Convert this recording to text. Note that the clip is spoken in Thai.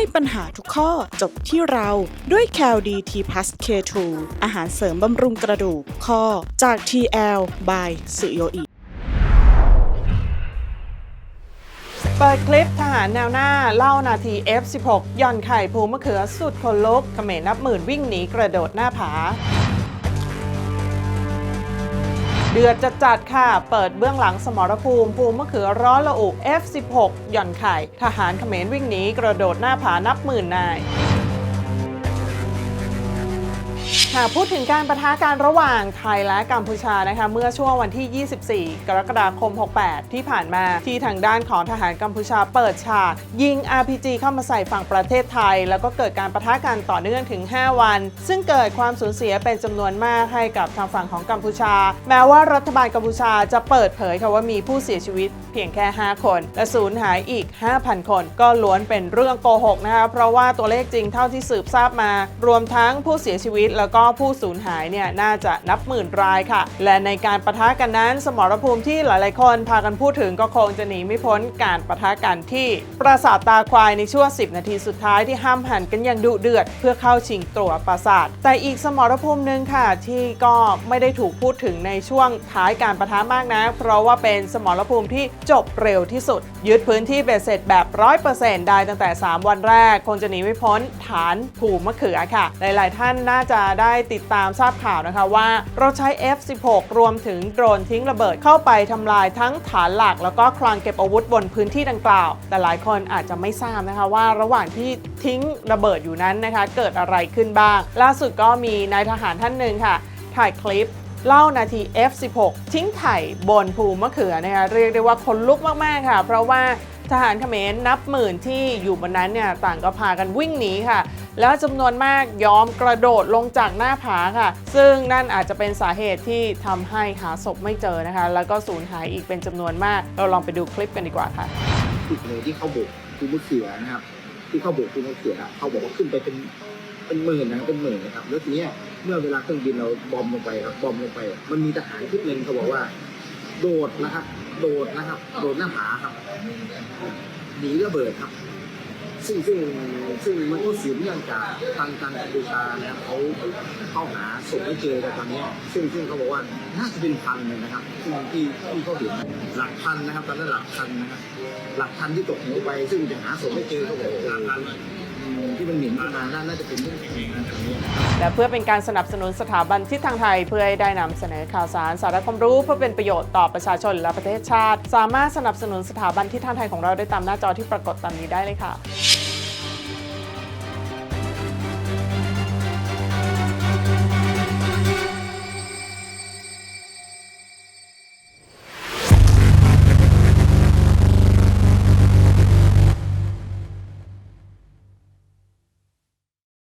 ให้ปัญหาทุกข้อจบที่เราด้วย c a l d t p l u s K2 อาหารเสริมบำรุงกระดูกข้อจาก TL by สุโยอิเปิดคลิปทหารแนวหน้า เล่านาที F16 ย่อนไข่ภูมะเขือสุดคนลุกเขมรนับหมื่นวิ่งหนีกระโดดหน้าผา เดือดจัดจัดค่ะ เปิดเบื้องหลังสมรภูมิ ภูมะเขือร้อนละอุ F16 หย่อนไข่ ทหารเขมรวิ่งหนีกระโดดหน้าผานับหมื่นนาย หากพูดถึงการประทะการระหว่างไทยและกัมพูชานะคะเมื่อช่วงวันที่ 24 กรกฎาคม 68 ที่ผ่านมาที่ทางด้านของทหารกัมพูชาเปิดฉากยิง RPG เข้ามาใส่ฝั่งประเทศไทย แล้วก็เกิดการประทะกันต่อเนื่องถึง 5 วัน ซึ่งเกิดความสูญเสียเป็นจำนวนมากให้กับทางฝั่งของกัมพูชา แม้ว่ารัฐบาลกัมพูชาจะเปิดเผยค่ะว่ามีผู้เสียชีวิตเพียงแค่ 5 คน และสูญหายอีก 5,000 คน ก็ล้วนเป็นเรื่องโกหกนะคะเพราะว่าตัวเลขจริงเท่าที่สืบทราบมา รวมทั้งผู้เสียชีวิตแล้วก็ผู้สูญหายเนี่ยน่าจะนับหมื่นรายค่ะ และในการประทะกันนั้น สมรภูมิที่หลายๆ คนพากันพูดถึงก็คงจะหนีไม่พ้นการประทะกันที่ปราสาทตาควายในช่วง 10 นาทีสุดท้ายที่ห้ามหันกันอย่างดุเดือด เพื่อเข้าชิงตัวปราสาท แต่อีกสมรภูมิหนึ่งค่ะ ที่ก็ไม่ได้ถูกพูดถึงในช่วงท้ายการประทะมากนะ เพราะว่าเป็นสมรภูมิที่จบเร็วที่สุด ยึดพื้นที่เบ็ดเสร็จแบบ100%ได้ตั้งแต่ 3 วันแรก คงจะหนีไม่พ้นฐานผูมะเขือค่ะ หลาย ๆ ท่านน่าจะได้ติดตามทราบข่าวนะคะว่าเราใช้ F16 รวมถึงโดรนทิ้งระเบิดเข้าไปทำลายทั้งฐานหลัก แล้วก็คลังเก็บอาวุธบนพื้นที่ดังกล่าว แต่หลายคนอาจจะไม่ทราบนะคะว่าระหว่างที่ทิ้งระเบิดอยู่นั้นนะคะ เกิดอะไรขึ้นบ้าง ล่าสุดก็มีนายทหารท่านหนึ่งค่ะ ถ่ายคลิปเล่านาที F16 ทิ้งไถ่บนภูมะเขือนะคะเรียกได้ว่าคนลุกมาก ๆ ค่ะ เพราะว่าทหารเขมรนับหมื่นที่อยู่บนนั้นเนี่ยต่างก็พากันวิ่งหนีค่ะ แล้วจำนวนมากยอมกระโดดลงจากหน้าผาค่ะ ซึ่งนั่นอาจจะเป็นสาเหตุที่ทำให้หาศพไม่เจอนะคะ แล้วก็สูญหายอีกเป็นจำนวนมาก เราลองไปดูคลิปกันดีกว่าค่ะจุดเลยที่เข้าบุกภูมะเขือนะครับ ที่เข้าบุกภูมะเขือเขาบอกว่าขึ้นไปเป็นเป็นหมื่นนะเป็นหมื่นนะครับแล้วทีเนี้ยเมื่อเวลาเครื่องบินเราบอมลงไปครับบอมลงไป มันมีทหารชุดหนึ่งเขาบอกว่า โดดนะครับ โดดนะครับ โดดหน้าผาครับหนีระเบิดครับ ซึ่งซึ่งซึ่งมันก็สืบเนื่องจากทางการกัมพูชานะครับเขาเข้าหาศพไม่เจอแต่ตอนนี้ซึ่งซึ่งเขาบอกว่าน่าจะเป็นพันเลยนะครับซึ่งที่ที่เขาเห็นหลักพันนะครับตอนนั้นหลักพันนะครับหลักพันที่ตกเหวไป ซึ่งจะหาศพไม่เจอเขาบอกหลักพัน ที่มันหม็นขึ้นมาน่าจะเป็นเรื่องแข็งนะครับนี้และเพื่อเป็นการสนับสนุนสถาบันทิศทางไทยเพื่อให้ได้นำเสนอข่าวสารสาระความรู้เพื่อเป็นประโยชน์ต่อประชาชนและประเทศชาติ สามารถสนับสนุนสถาบันทิศทางไทยของเราได้ตามหน้าจอที่ปรากฏตามนี้ได้เลยค่ะ